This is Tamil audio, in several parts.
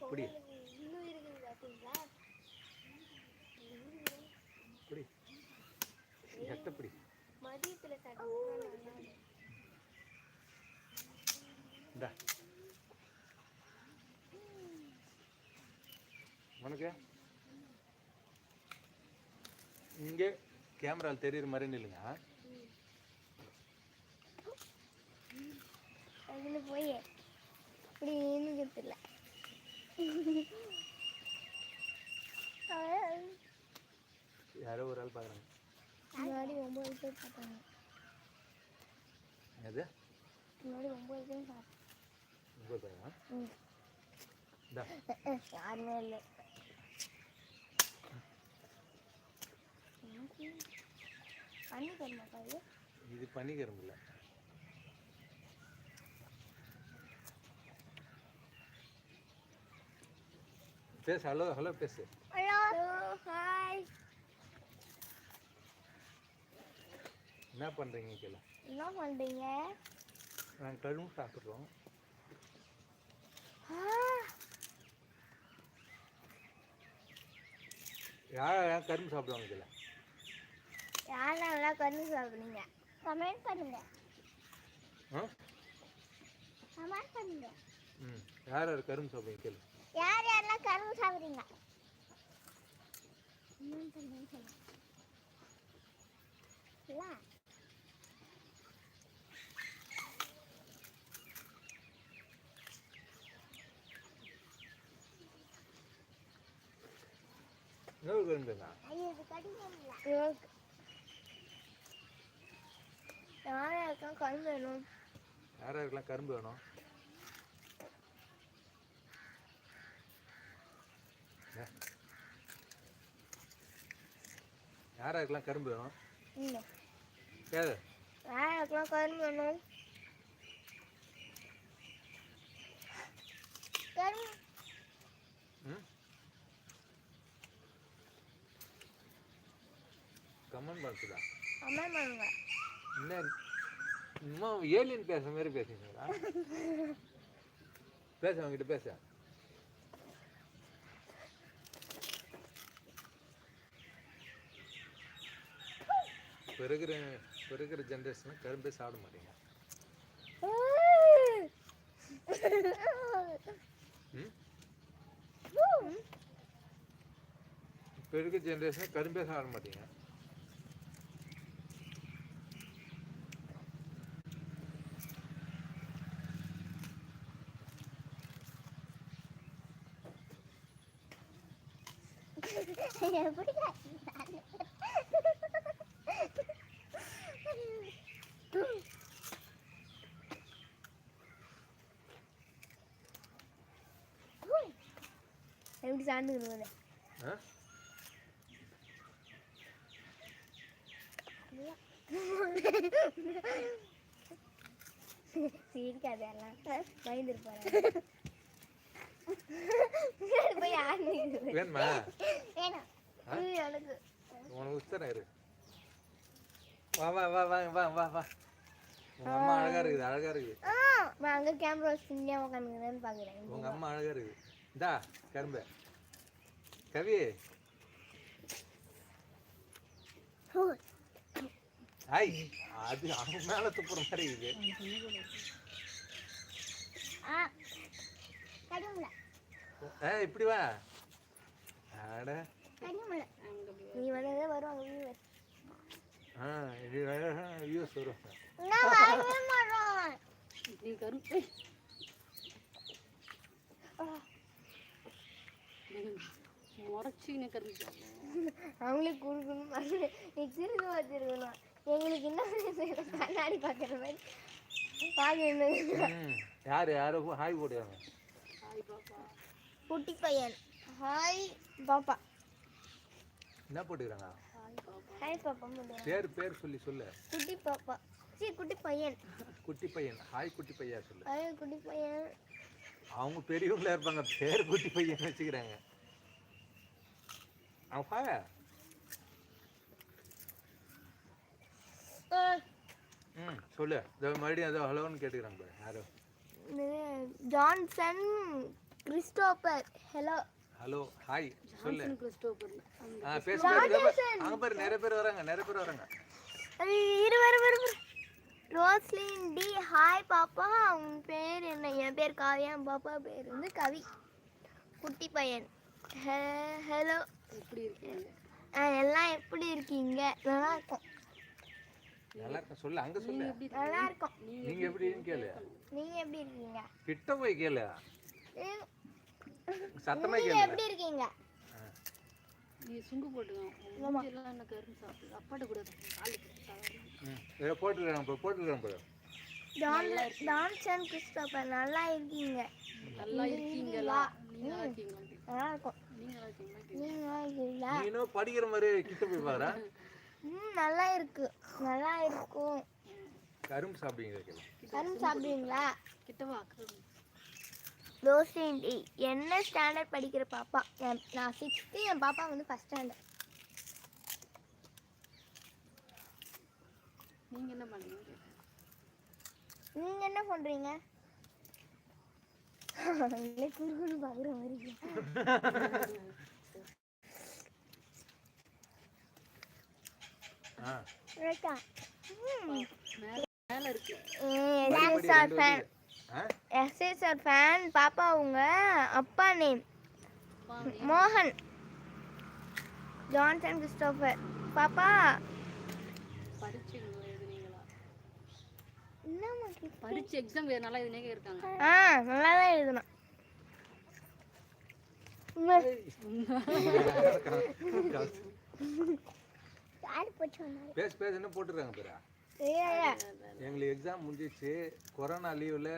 குடி இன்னும் இருக்குது பார்த்தீங்களா மதியத்துல சாப்பிட்டா இந்தா. உனக்கு? இங்கே கேமராவில் தெரியுற மாதிரி நில்லுங்க. அதுல போய் இப்படி நின்றுக்கிறதுல யாரோ ஒரு ஆள் பார்க்குறாங்க. முன்னாடி ஒம்பது பேர் பார்த்தாங்க. அது முன்னாடி ஒம்பது பேர் பார்த்தேன் உங்கள் பையனா ம். இந்தா யாருமே இல்லை இது இது பண்ணிக்கிறோம் இல்லை. பேசு ஹலோ ஹலோ பேசு. என்ன பண்ணுறீங்க கீழே? என்ன பண்ணுறீங்க நாங்கள் கரும்பு சாப்பிட்றோம். யார் யார் கரும்பு சாப்பிடுவாங்க கீழே? யாரெல்லாம் கண்ணு சாப்பிடுறீங்க கமெண்ட் பண்ணுங்க. கமெண்ட் பண்ணுங்க. ம். யார் யார் கரும்பு சாப்பிடுவீங்க கீழே? யார் யாரெல்லாம் கரும்பு சாப்பிடுறீங்க? இன்னும் சொல்லுங்க சொல்லுங்க இல்ல? இன்னொரு கரும்புங்க ஐயோ, இது கடிக்கல. யார் யாருக்கும் கரும்பு வேணும் யார் யாருக்கெல்லாம் கரும்பு வேணும் ஏ. யார் யாருக்கெல்லாம் கரும்பு வேணும் இல்லை ஏது யார் யாருக்கெல்லாம் கரும்பு வேணும் கரும்பு கமெண்ட் பண்ணுறதா கமெண்ட் பண்ணுங்க என்ன? இன்னும் ஏலியன் பேசுற மாதிரி பேசுறீங்களா பேச அவங்ககிட்ட பேச. இப்போ இருக்கிற இப்போ இருக்கிற ஜென்ரேஷனில் கரும்பே சாப்பிட மாட்டீங்க. இப்போ இருக்கிற ஜென்ரேஷனில் கரும்பே சாப்பிட மாட்டீங்க. எப்படி சாண்டுக்கிறது ஆ சிரிக்காது எல்லாம் பயந்துருப்பாரு. போய் ஆடுறது வேணுமா வேணாம் ஆ? இது எனக்கு. உனக்கு உத்தரம் இரு. வா வா வா வா வா வா வா. உங்க அம்மா அழகா இருக்குது அழகா இருக்குது. நான் அங்க கேமரா வச்சு உட்காந்துக்கிறேன்னு பாக்குறேன். உங்க அம்மா அழகா இருக்குது. இந்தா கரும்பு. கவி. ஐய் அது அவங்க மேல துப்புற மாதிரி இருக்குது. ஏ இப்படி வா. அட. நீ வந்ததே வருவாங்க viewers. ஆ இது வியூஸ் வரும். நான் வரவே மாட்டோம் நீ கரும்பு முறைச்சின்னு கரும்பு அவங்களே கொடுக்கணும் பாரு. நீ திரும்ப வச்சிருக்கணும் எங்களுக்கு என்ன? கண்ணாடி பார்க்குற மாதிரி. பார்க்கணும் ம் யார் யாரோ? ஹாய் பாப்பா. குட்டி பையன். ஹாய் பாப்பா. என்ன போட்டுக்கிறாங்க? ஹாய் பாப்பா ஹாய் பேர் பேர் சொல்லி சொல்லு. குட்டி பாப்பா. சி குட்டி பையன். குட்டி பையன். ஹாய் குட்டி பையா சொல்லு. ஐயோ குட்டி பையன். அவங்க பெரியவங்களா இருப்பாங்க. பேர் குட்டி பையன் வச்சுக்கிறாங்க. ஆ, ம் சொல்லு. இதோ மறுபடியும் ஏதோ ஹலோன்னு கேட்டுக்கிறாங்க பாரு. யாரோ. Johnson Christopher. Hello. Hello hi. சொல்லு. ஆ பேசு. அங்க பாரு நிறைய பேர் வராங்க நிறைய பேர் வராங்க. இரு வரு வரு ரோஸ்லின் டி ஹாய் பாப்பா. உன் பேர் என்ன? என் பேர் காவியா என் பாப்பா பேர் வந்து கவி. குட்டி பையன். ஹலோ. எப்படி இருக்கீங்க? எல்லாம் எப்படி இருக்கீங்க? நல்லா இருக்கும். நல்லா இருக்கும் சொல்லு அங்க சொல்லு. எப்படி நல்லா இருக்கும். நீங்க எப்படின்னு கேளு. நீங்க எப்படி இருக்கீங்க? கிட்ட போய் கேளு. சத்தமா கேளு. எப்படி இருக்கீங்க? நீ சுங்கு போட்டுக்கோ. மூஞ்செல்லாம் என்ன கரும்பு சாப்பிட்டு அப்பாட்ட கூட காலுக்கு போட்டுருக்காங்க பாரு ஜான் ஜான்சன் கிறிஸ்டோபர் நல்லா இருக்கீங்க. நல்லா இருக்கீங்களா? நீங்க நல்லா இருக்கீங்களா? நல்லா இருக்கும். நீங்க நல்லா இருக்கீங்களா? நீங்க நல்லா இருக்கீங்களா? நீ இன்னும் படிக்கிற மாதிரி கிட்ட போய் ம் நல்லா இருக்கு. நல்லா இருக்கும். கரும்பு சாப்பிடுங்க கேளு. கரும்பு சாப்பிடுவீங்களா? கிட்டவா அக்கறை ரோசிண்டி என்ன ஸ்டாண்டர்ட் படிக்கிற பாப்பா? என் நான் சிக்ஸ்த்து என் பாப்பா வந்து ஃபஸ்ட் ஸ்டாண்டர்ட் நீங்க என்ன பண்ணீங்க நீங்கள் என்ன பண்ணுறீங்க குறுகுறு பார்க்குற மாதிரி ஆ. ரைட்டா மேல மேல இருக்கு. ஆ? எஸ்எஸ்ஆர் ஃபேன் பாப்பா உங்க அப்பா நேம். மோகன். Johnson Christopher. பாப்பா. பரீட்சை எக்ஸாம் நல்லா எழுதினே இருக்காங்க. ஆ நல்லா தான் எழுதணும் யார் போச்சு பேச பேச என்ன போட்டுருக்காங்க பேரா? எங்களுக்கு எக்ஸாம் முடிஞ்சிச்சு. கொரோனா லீவில்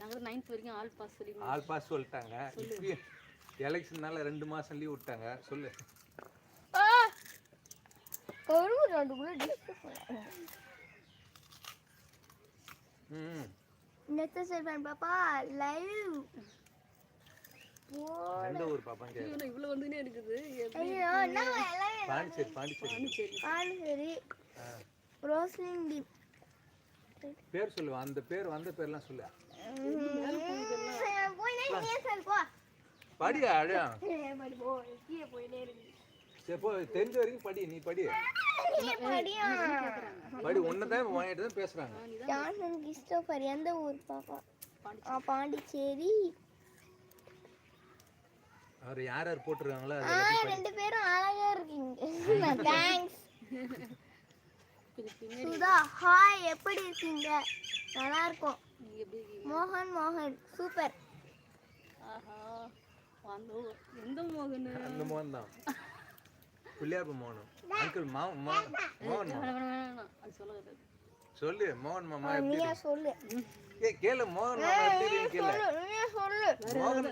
நாங்க நைன்த் வரைக்கும் ஆல் பாஸ் சொல்லி ஆல் பாஸ் சொல்லிட்டாங்க. எலெக்ஷன்னால ரெண்டு மாசம் லீவ் விட்டாங்க. சொல்லு. நெத்த செல்வன் பாப்பா லைவ் எந்த ஊர் இவனை இவ்வளவு வந்துனே இருக்குது பாண்டிச்சேரி பாண்டிச்சேரி. சரி பாண்டிச்சேரி. ரோஸ்லின் டி பேர் சொல்லுவா அந்த பேர் வந்த பேர்லாம் சொல்லு. படி இருக்கு சரி போ தெரிஞ்ச வரைக்கும் படி நீ படி. படி ஒன்று தான் வாங்கிட்டு தான் பேசுகிறாங்க ஜான்சன் கிறிஸ்டோபர்? எந்த ஊர் பாப்பா? பாண்டிச்சேரி. அவர் யார் யார் போட்டிருக்காங்களோ ரெண்டு பேரும் அழகா இருக்கீங்க. தேங்க்ஸ் சுதா ஹாய் எப்படி இருக்கீங்க? நல்லா இருக்கும் இருக்கீங்க? மோகன் மோகன் சூப்பர் ஆஹா எந்த மோகன்? அந்த மோகன் தான். பிள்ளையார் மோகனம் அங்கிள் மா மோ- மோகன் சொல்லக்கூடாது சொல்லு மோகன் மாமா எப்படி நீயா சொல்லு. ஏ கேளு மோகன் மாமா எப்படி இருக்குன்னு கேளு. சொல்லு நீயா சொல்லு. மோகன்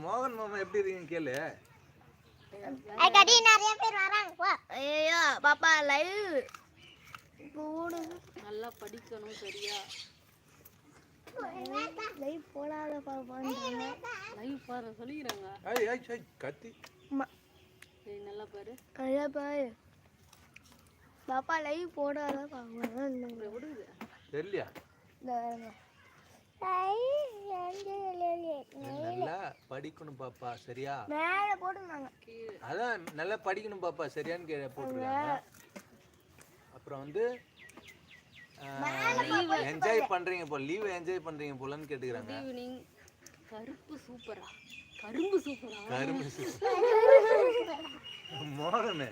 மோகன் மாமா எப்படி இருக்குன்னு கேளு. கடி நிறைய பேர் வராங்க போ ஐயோ பாப்பா லைவ் போடு நல்லா படிக்கணும் சரியா? லைவ் போடாத பாப்பான்றாங்க லைவ் பாரு சொல்லிக்கிறாங்க. ஐய் ஐய் ஐய் கத்தி. அம்மா சரி நல்லா பாரு. பாரு. பாப்பா லைவ் போடாத அப்புறம் விடுது தெரியலையா? நல்லா படிக்கணும் பாப்பா சரியா? மேல போட்டுருந்தாங்க. அதான் நல்லா படிக்கணும் பாப்பா சரியான்னு கே போட்டிருக்காங்க. அப்புறம் வந்து என்ஜாய் பண்றீங்க போல லீவ் என்ஜாய் பண்றீங்க போலன்னு கேட்டுக்கிறாங்க. ஈவினிங் கருப்பு சூப்பரா. கரும்பு சூப்பரா. கரும்பு மோகன்.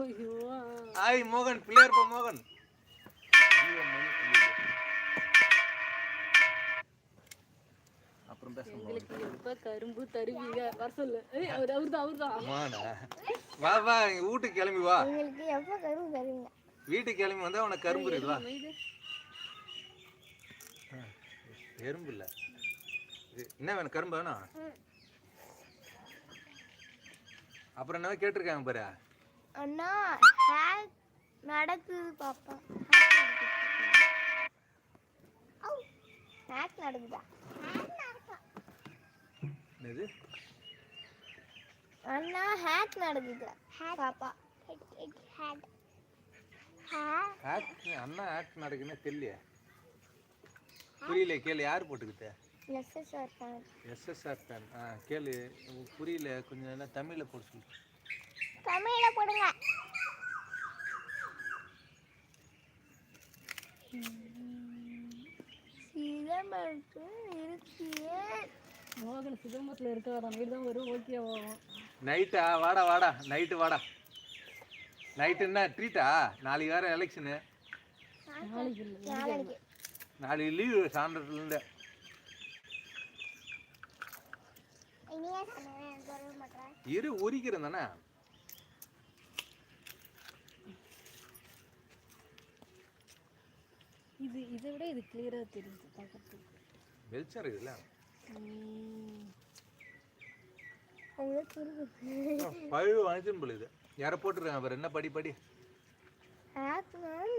ஐயோ. ஆய் மோகன். பிள்ளையார் பா மோகன். அப்புறம் பேச எங்களுக்கு எப்ப கரும்பு தருவீங்க. வர சொல்லு. அவர் அவர்தான் அவர்தான். மோகனா வா வா வீட்டுக்கு கிளம்பி வா. எங்களுக்கு எப்போ கரும்பு தருவீங்க? வீட்டுக்கு கிளம்பி வந்தா உனக்கு கரும்பு இருக்குது? வா எறும்பு இல்ல. இது என்ன வேணும்? கரும்பு வேணும் அப்புறம் என்ன கேட்டிருக்காங்க பாரு. அண்ணா ஹேக் நடக்குது பாப்பா. ஹேக் நடக்குதா? என்னது? அண்ணா ஹேக் நடக்குது பாப்பா. ஹேக் ஆக்ட் அண்ணா ஆக்ட் நடக்குன்னு தெரியலையே. புரியல கேளு யார் போட்டுக்கிட்ட? எஸ்எஸ்ஆர் ஃபேன் எஸ்எஸ்ஆர் ஃபேன் ஆ கேளு உனக்கு புரியல கொஞ்சம் நல்லா தமிழில் போட்டு சொல்லு. தமிழில் போடுங்க. சிதம்பரத்தில் இருக்கியே மோகன் சிதம்பரத்தில் இருக்கிறதா நைட்டு தான் வரும். ஓகே ஆகும் நைட்டா? வாடா வாடா. நைட்டு வாடா. நைட்டு என்ன? ட்ரீட்டா? நாளைக்கு வேறு எலெக்ஷனு நாளைக்கு இல்லை நாளைக்கு லீவு சாயந்தரத்துலேருந்து இரு உரிக்கிறேன் தானே? இது இதை விட இது கிளியராக தெரியுது பார்க்கறதுக்கு வெளிச்சம் புரியுது பழுவு போல இது யாரை போட்டுருக்காங்க அவர் என்ன படி படி. ஆக்மேன்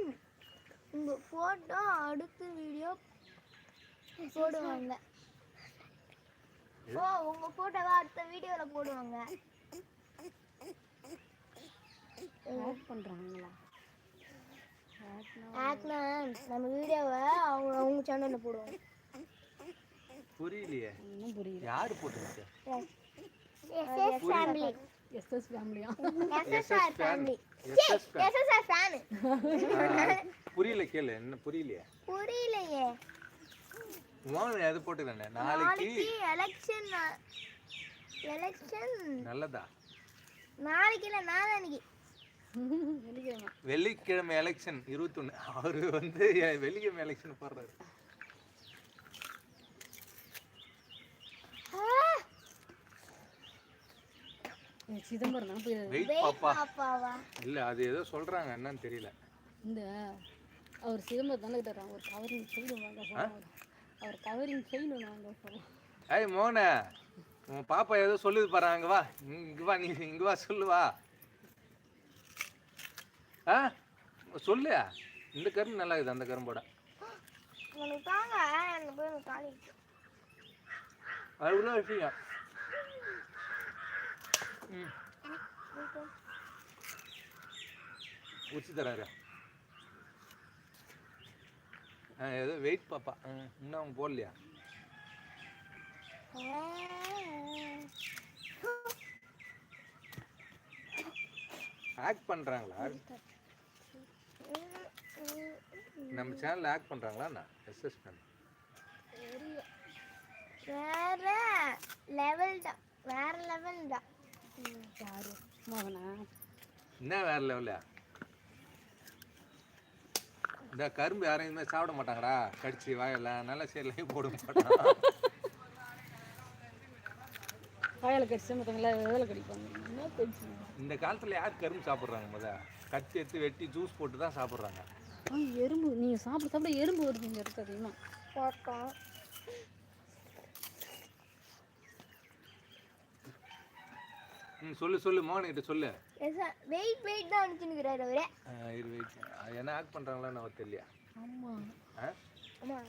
உங்க போட்டோ அடுத்த வீடியோ போடுவாங்க. ஓ உங்க போட்டோவை அடுத்த வீடியோல போடுவாங்க. ஆட் பண்ணுறாங்களா ஆட்னா நம்ம வீடியோவை அவங்க அவங்க சேனல்ல போடுவாங்க. புரியலையே. ஒன்றும் புரியல. யார் போட்டுருக்கு? எஸ்எஸ் ஃபேமிலி எஸ்எஸ் ஃபேமிலியா SSR family SS SSR fan புரியல கேளு. என்ன புரியலையே. புரியலையே. மோகன் எது போட்டுக்கிறேன் நாளைக்கு நாளைக்கு எலெக்ஷன் எலெக்ஷன் நல்லதா? நாளைக்கு இல்ல நாளானிக்கு வெள்ளிக்கிழமை. வெள்ளிக்கிழமை எலெக்ஷன் இருபத்தொன்று அவரு வந்து வெள்ளிக்கிழமை எலெக்ஷன் போடுறாரு. சிதம்பரம் வெயிட் பாப்பா. இல்ல அது ஏதோ சொல்றாங்க என்னன்னு தெரியல. இந்த அவர் சிதம்பரம் தானே கிட்ட ஒரு கவரிங் வாங்க அவர். கவரிங் ஒன்று வாங்க போனோம் ஏய் மோகன உன் பாப்பா ஏதோ சொல்லுது பாரு அங்க வா. இங்க வா நீ இங்க வா சொல்லு வா. ஆ? சொல்லு. இந்த கரும்பு நல்லா இருக்குது அந்த கரும்போட. உனக்கு தாங்க போய் அது உள்ள விஷயம் உச்சி தராரு ஆ ஏதோ வெயிட் பாப்பா இன்னும் அவங்க போடலையா ஆக்ட் பண்றாங்களா நம்ம சேனல்ல ஆக்ட் பண்றாங்களா எஸ்எஸ் பண்ண தான் வேற லெவல் தான் யாரு? மோகனா? என்ன வேற லெவல்ல இந்த கரும்பு யாரும் இதுமாதிரி சாப்பிட மாட்டாங்கடா. கடிச்சு வாயில நல்ல செயலையும் போட மாட்டான்? வாயில கடிச்சு மற்றவங்கள எதில் கடிப்பாங்க. இந்த காலத்துல யார் கரும்பு சாப்பிட்றாங்க முத? கத்தி எடுத்து வெட்டி ஜூஸ் போட்டு தான் சாப்பிட்றாங்க எறும்பு. நீங்கள் சாப்பிட சாப்பிட எறும்பு வருது இங்கே இருக்கு அதிகமாக ம் சொல்லு சொல்லு மோகன்கிட்ட சொல்லு. வெயிட் வெயிட் தான் அனுப்பிச்சுக்கிறாரு அவரே. ஆ, இரு வெயிட் என்ன ஆக்ட் பண்றாங்களா நம்ம தெரியல ஆமாம் ஆ? ஆமா.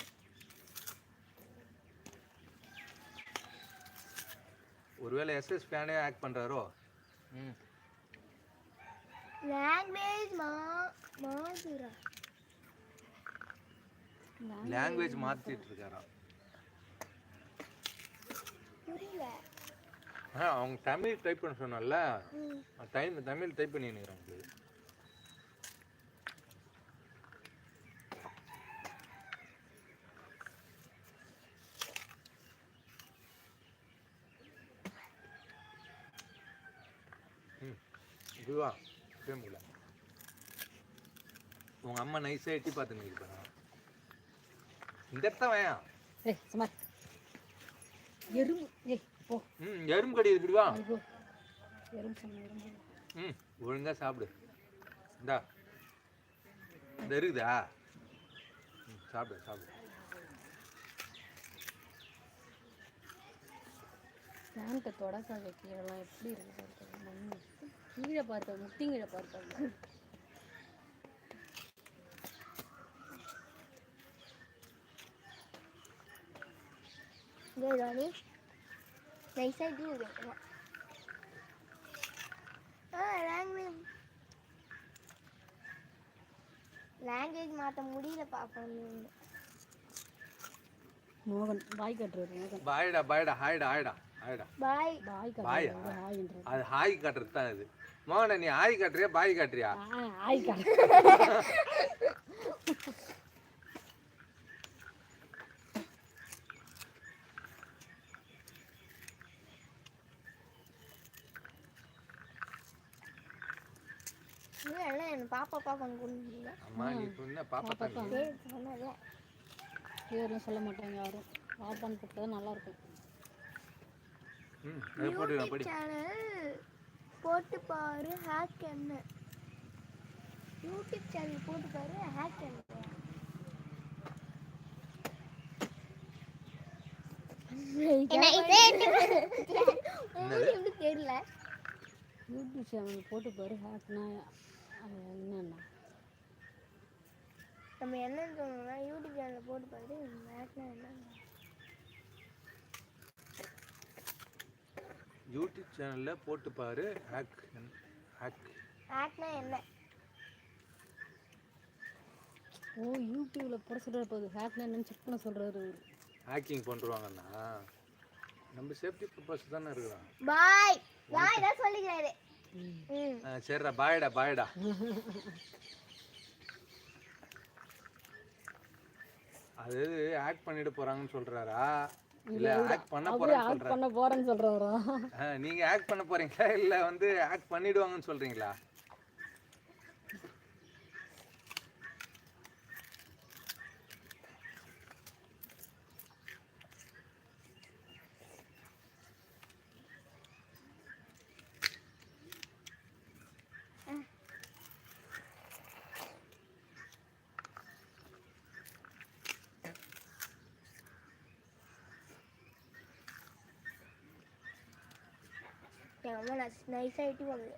ஒருவேளை எஸ்எஸ் ஃபேனே ஆக்ட் பண்றாரோ? ம். லாங்குவேஜ் மா மாதுரா லாங்குவேஜ் மாத்திட்டு இருக்காராம். புரியல. ஆ அவங்க தமிழ் டைப் பண்ண சொன்னல ம். தமிழ் டைப் பண்ணி உங்களுக்கு ம் இதுவா? பேமுல உங்க அம்மா நைஸா எட்டி பார்த்துன்னு இருப்பாங்க இந்த இடத்த வேணாம் எறும்பு ஏய் ம் எறும்பு கடி இருக்குடுவா ம் ஒழுங்காக சாப்பிடு. இந்தா. இந்த இருக்குதா? சாப்பிடு சாப்பிடு. பேண்ட்டை தொடக்காத கீழெல்லாம் எப்படி இருக்கு பார்த்தா முட்டி கீழே பார்த்தா முட்டிங்கீழே பார்த்தாங்க இங்கே டீ வைக்கணும் ஆ லாங்குவேஜ் லாங்குவேஜ் மாற்ற முடியல பாப்போம் மோகன் பாய் கட்டுறாரு மோகன். பாய்டா பாய்டா ஹாய்டா ஹாய்டா ஹாய்டா. பாய். பாய் பாயா? அது ஹாய் காட்டுறது தான் இது. மோகன நீ ஹாய் காட்டுறியா பாய் காட்டுறியா? ஹாய் கட்டு எல்லாம் என் பாப்பா கொண்டு அம்மா நீ என்ன பாப்பா தான் சரி சொன்னல பேர்லாம் சொல்ல மாட்டாங்க யாரும். பாப்பான்னு கூப்பிட்டா நல்லா இருக்கும். ம் அதை போட்டு படி. சேனல் போட்டு பாரு ஹேக் என்ன யூடியூப் சேனல் போட்டு பாரு ஹேக் என்ன உங்களுக்கு தெரியல யூடியூப் சேனல் போட்டு பாரு ஹேக்னா அது என்னென்ன? நம்ம என்னன்னு சொல்லணும்னா யூடியூப் சேனல் போட்டு பாரு ஹேக்னா என்ன யூடியூப் சேனல்ல போட்டு பாரு ஹேக் ஹேக் ஹேக்னா என்ன? ஓ யூடியூப்ல போட சொல்றாரு போது ஹேக்னா என்னன்னு செக் பண்ண சொல்றாரு அவரு. ஹேக்கிங் பண்ணுவாங்கன்னா நம்ம சேஃப்டி பர்பஸ் தானே இருக்கிறோம். பாய் பாய் தான் சொல்லிக்கிறாரு சரிடா பாய்டா பாய்டா. அது ஆக்ட் பண்ணிட்டு போறாங்கன்னு சொல்றாரா? இல்ல ஆக்ட் பண்ண போறான்னு ஆக்ட் பண்ண போறேன்னு சொல்றாரா? நீங்க ஆக்ட் பண்ண போறீங்களா? இல்ல வந்து ஆக்ட் பண்ணிடுவாங்கன்னு சொல்றீங்களா? நான் நைஸாக போகுது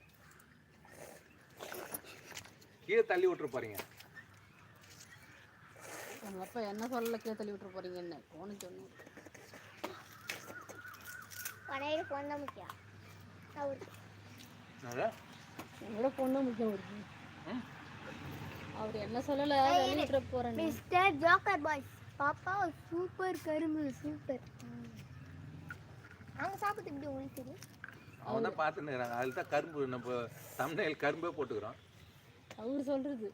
கீழே தள்ளி விட்டுற போறீங்க. உங்க அப்பா என்ன சொல்லல கீழே தள்ளி விட்டுற போறீங்க என்ன போன சொன்னேன். பனையில் தான் முக்கியம். உங்களோட பொண்ணு முக்கியம் இருக்கு. அவர் என்ன சொல்லல? தள்ளி விட்டுற போறேன் மிஸ்டர் ஜோக்கர் பாய்ஸ் பாப்பா சூப்பர் கரும்பு சூப்பர் அவங்க சாப்பிட்டு இப்படி உங்களுக்கு தெரியும்? அவன் தான் பார்த்துன்னு இருக்கிறாங்க அதில் தான் கரும்பு நம்ம தமிழில் கரும்பே போட்டுக்கிறோம். அவர் சொல்றது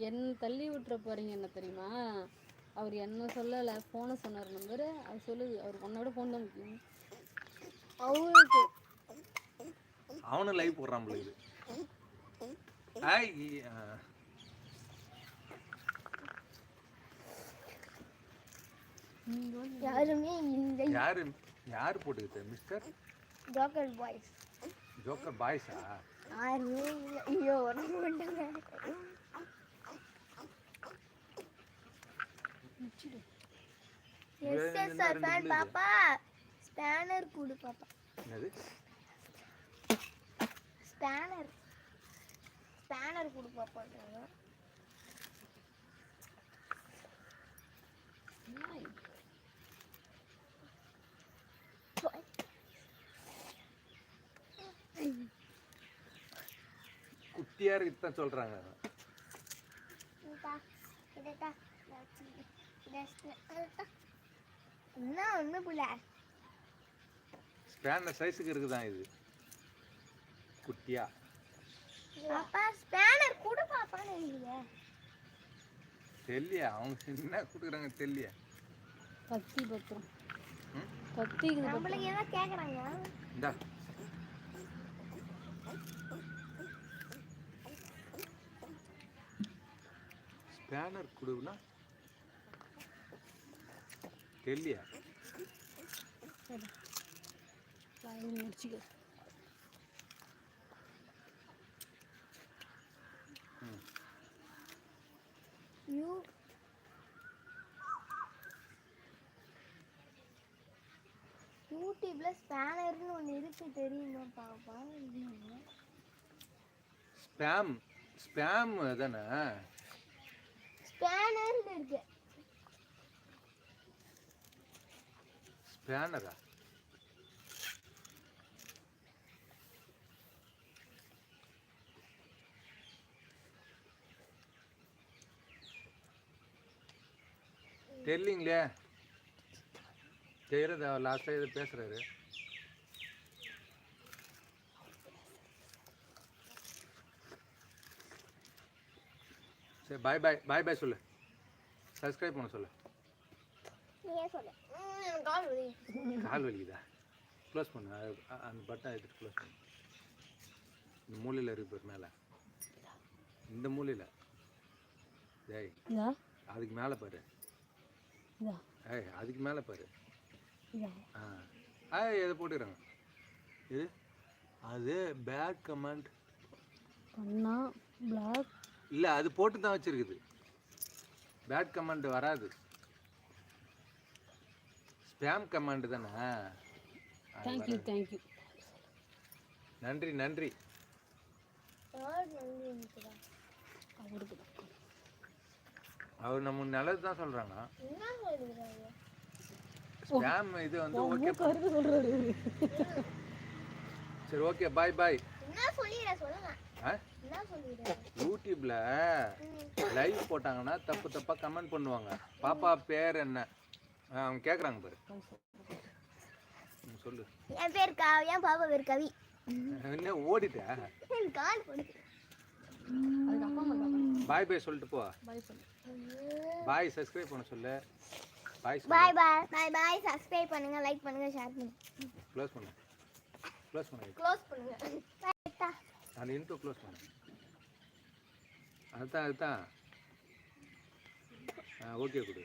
என்ன தள்ளி விட்டுற போறீங்க என்ன தெரியுமா? அவர் என்ன சொல்லல போனை சொன்னார் நம்பர். அவர் சொல்லுது அவர் உன்னோட ஃபோன் தான் முக்கியம். அவருக்கு அவனும் லைவ் போடுறான் போல இது ஹாய் ஆ, யாருமே இல்லை. யாரு யாரு போட்டுக்கிட்டு மிஸ்டர் ஜோக்கர் பாய்ஸ். ஜோக்கர் பாய்ஸா? ஐயோ வர மாட்டாங்க எஸ் எஸ் சார் ஃபேன் பாப்பா. ஸ்பேனர் கொடு பாப்பா. என்னது? ஸ்பேனர். ஸ்பேனர் கொடு பாப்பாங்க குட்டியா இருக்கு தான் சொல்றாங்க. என்ன ஒண்ணு புள்ள. ஸ்பேனர் சைஸுக்கு இருக்குதான் இது? குட்டியா? பாப்பா ஸ்பேனர் கொடு பாப்பான்னு அவங்க என்ன கொடுக்குறாங்க தெரியலையா கத்தி பத்திரம். இருக்குது. நம்மளுக்கு ஏதோ கேக்குறாங்க. இந்தா. ஸ்பேனர் கொடுனா தெரியலையா? முடிச்சுக்க. யூ. யூடியூப்ல ஸ்பேனர்னு ஒன்று இருக்கு தெரியுமா பாப்பா? ஸ்பேம் ஸ்பேம் தானே? இருக்கு. ஸ்பேனரா தெரியலீங்களே. செய்கிறது லாஸ்ட்டாக இது பேசுகிறாரு சரி பாய் பாய் பாய் பாய் சொல்லு. சப்ஸ்கிரைப் பண்ண சொல்லு. கால் வலி. கால் வலிக்குதா? க்ளோஸ் பண்ணு. அந்த பட்டன் எடுத்துட்டு க்ளோஸ் பண்ணு. இந்த மூலையில் இருக்கு பாரு மேலே. இந்த மூலையில். டேய் இதா? அதுக்கு மேலே பாரு. ஏய் அதுக்கு மேலே பாரு. ஆ. ஆ இதை போட்டுக்கிறாங்க இது? அது பேட் கமெண்ட் பண்ணா பிளாக் இல்லை அது போட்டு தான் வச்சிருக்குது. பேட் கமெண்ட் வராது. ஸ்பேம் கமெண்ட் தானே? தேங்க்யூ தேங்க்யூ நன்றி நன்றி. அவர் நம்ம நல்லது தான் சொல்லுறாங்க ஸ்பேம் இது வந்து ஓகே கருத்து சொல்றாரு சரி ஓகே பாய் பாய் யூடியூப்ல லைவ் போட்டாங்கன்னா தப்பு தப்பாக கமெண்ட் பண்ணுவாங்க. பாப்பா பேர் என்ன? அவங்க கேட்குறாங்க பாரு. சொல்லு. என் பேர் காவியா பாப்பா பேர் கவி. என்ன ஓடிட்ட? கால் பாய் பாய் சொல்லிட்டு போ. பாய் சப்ஸ்கிரைப் பண்ண சொல்லு. Bye bye bye bye bye subscribe பண்ணுங்க லைக் பண்ணுங்க ஷேர் பண்ணுங்க. க்ளோஸ் பண்ணு. க்ளோஸ் பண்ணு. க்ளோஸ் பண்ணுங்க. கரெக்டா அந்த இன்ட்ரோ க்ளோஸ் பண்ணு அதுதான் அதுதான் ஆ ஓகே கொடு